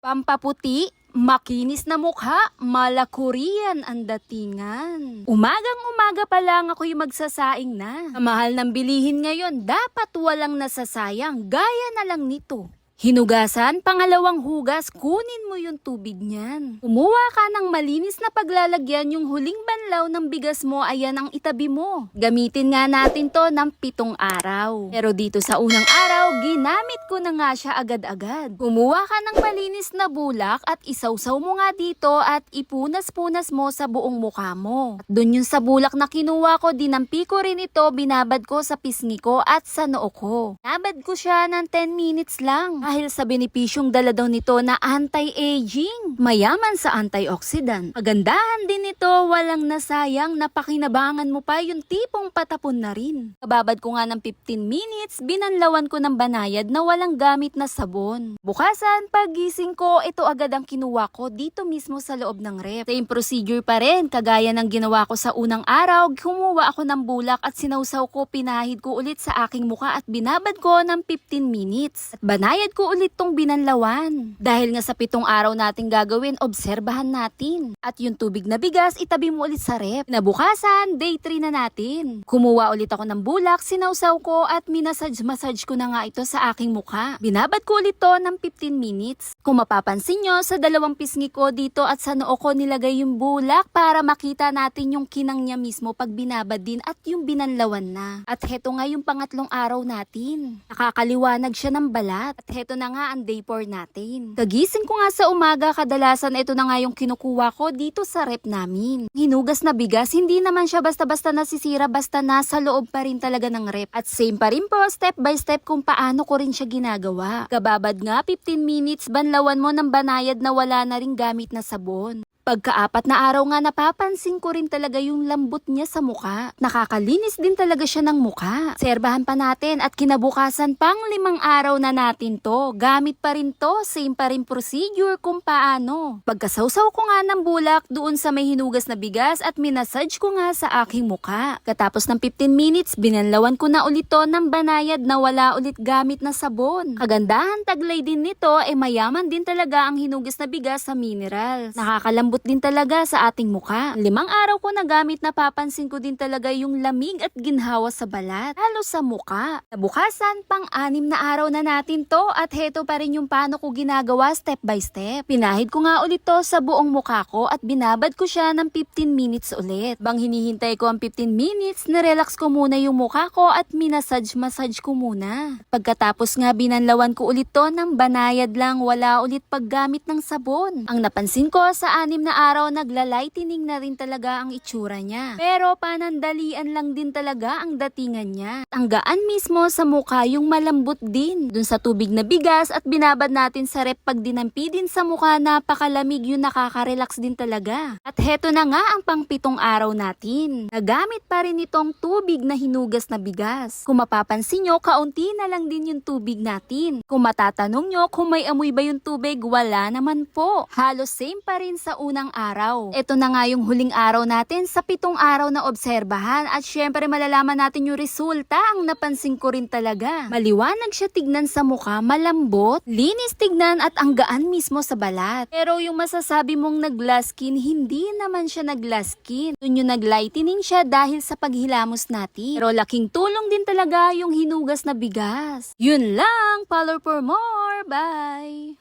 Pampaputi, makinis na mukha, malakurian ang datingan. Umagang umaga pa lang ako'y magsasaing na. Mahal ng bilihin ngayon, dapat walang nasasayang, gaya na lang nito. Hinugasan, pangalawang hugas, kunin mo yung tubig niyan. Kumuha ka ng malinis na paglalagyan yung huling banlaw ng bigas mo, ayan ang itabi mo. Gamitin nga natin to ng pitong araw. Pero dito sa unang araw, ginamit ko na nga siya agad-agad. Kumuha ka ng malinis na bulak at isawsaw mo nga dito at ipunas-punas mo sa buong mukha mo. At dun yung sa bulak na kinuha ko, dinampi ko rin ito, binabad ko sa pisngi ko at sa noo ko. Nabad ko siya ng 10 minutes lang dahil sa benepisyong dala daw nito na anti-aging. Mayaman sa antioxidant. Kagandahan din nito, walang nasayang, napakinabangan mo pa yung tipong patapon na rin. Kababad ko nga ng 15 minutes, binanlawan ko ng banayad na walang gamit na sabon. Bukasan, pagising ko, ito agad ang kinuha ko dito mismo sa loob ng rep. Same procedure pa rin, kagaya ng ginawa ko sa unang araw, kumuha ako ng bulak at sinawsaw ko, pinahid ko ulit sa aking muka at binabad ko ng 15 minutes. At banayad ko ulit tong binanlawan. Dahil nga sa pitong araw nating gagawin, obserbahan natin. At yung tubig na bigas, itabi mo ulit sa rep. Nabukasan, day 3 na natin. Kumuha ulit ako ng bulak, sinawsaw ko at minasage-massage ko na nga ito sa aking mukha. Binabad ko ulit to ng 15 minutes. Kung mapapansin nyo, sa dalawang pisngi ko dito at sa noo ko nilagay yung bulak para makita natin yung kinang niya mismo pag binabad din at yung binanlawan na. At heto nga yung pangatlong araw natin. Nakakaliwanag siya ng balat. At heto na nga ang day 4 natin. Kagising ko nga sa umaga, kadalasan ito na nga yung kinukuha ko dito sa rep namin. Hinugas na bigas, hindi naman siya basta-basta nasisira basta nasa loob pa rin talaga ng rep. At same pa rin po, step by step kung paano ko rin siya ginagawa. Kababad nga, 15 minutes, banlawan mo ng banayad na wala na rin gamit na sabon. Pagkaapat na araw nga napapansin ko rin talaga yung lambot niya sa muka. Nakakalinis din talaga siya ng muka. Serbahan pa natin at kinabukasan pang limang araw na natin to. Gamit pa rin to, same pa rin procedure kung paano. Pagkasawsaw ko nga ng bulak doon sa may hinugas na bigas at minasage ko nga sa aking muka. Katapos ng 15 minutes, binanlawan ko na ulit to ng banayad na wala ulit gamit na sabon. Kagandahan taglay din nito ay mayaman din talaga ang hinugas na bigas sa minerals. Nakakalambot din talaga sa ating muka. Limang araw ko na gamit napapansin ko din talaga yung lamig at ginhawa sa balat, lalo sa muka. Nabukasan, pang-anim na araw na natin to at heto pa rin yung paano ko ginagawa step by step. Pinahid ko nga ulit to sa buong muka ko at binabad ko siya ng 15 minutes ulit. Bang hinihintay ko ang 15 minutes, nirelax ko muna yung muka ko at minasage-massage ko muna. Pagkatapos nga binanlawan ko ulit to ng banayad lang, wala ulit paggamit ng sabon. Ang napansin ko sa anim na araw, nagla-lightening na rin talaga ang itsura niya. Pero panandalian lang din talaga ang datingan niya. Ang gaan mismo sa mukha yung malambot din. Dun sa tubig na bigas at binabad natin sa rep pag dinampi din sa mukha, napakalamig yung nakaka-relax din talaga. At heto na nga ang pangpitong araw natin. Nagamit pa rin itong tubig na hinugas na bigas. Kung mapapansin nyo, kaunti na lang din yung tubig natin. Kung matatanong nyo kung may amoy ba yung tubig, wala naman po. Halos same pa rin sa unang araw. Ito na nga yung huling araw natin sa pitong araw na obserbahan at syempre malalaman natin yung resulta ang napansin ko rin talaga. Maliwanag siya tignan sa mukha, malambot, linis tignan at ang gaan mismo sa balat. Pero yung masasabi mong nag-glass skin, hindi naman siya nag-glass skin. Yun yung nag-lightening siya dahil sa paghilamos natin. Pero laking tulong din talaga yung hinugas na bigas. Yun lang, follow for more. Bye!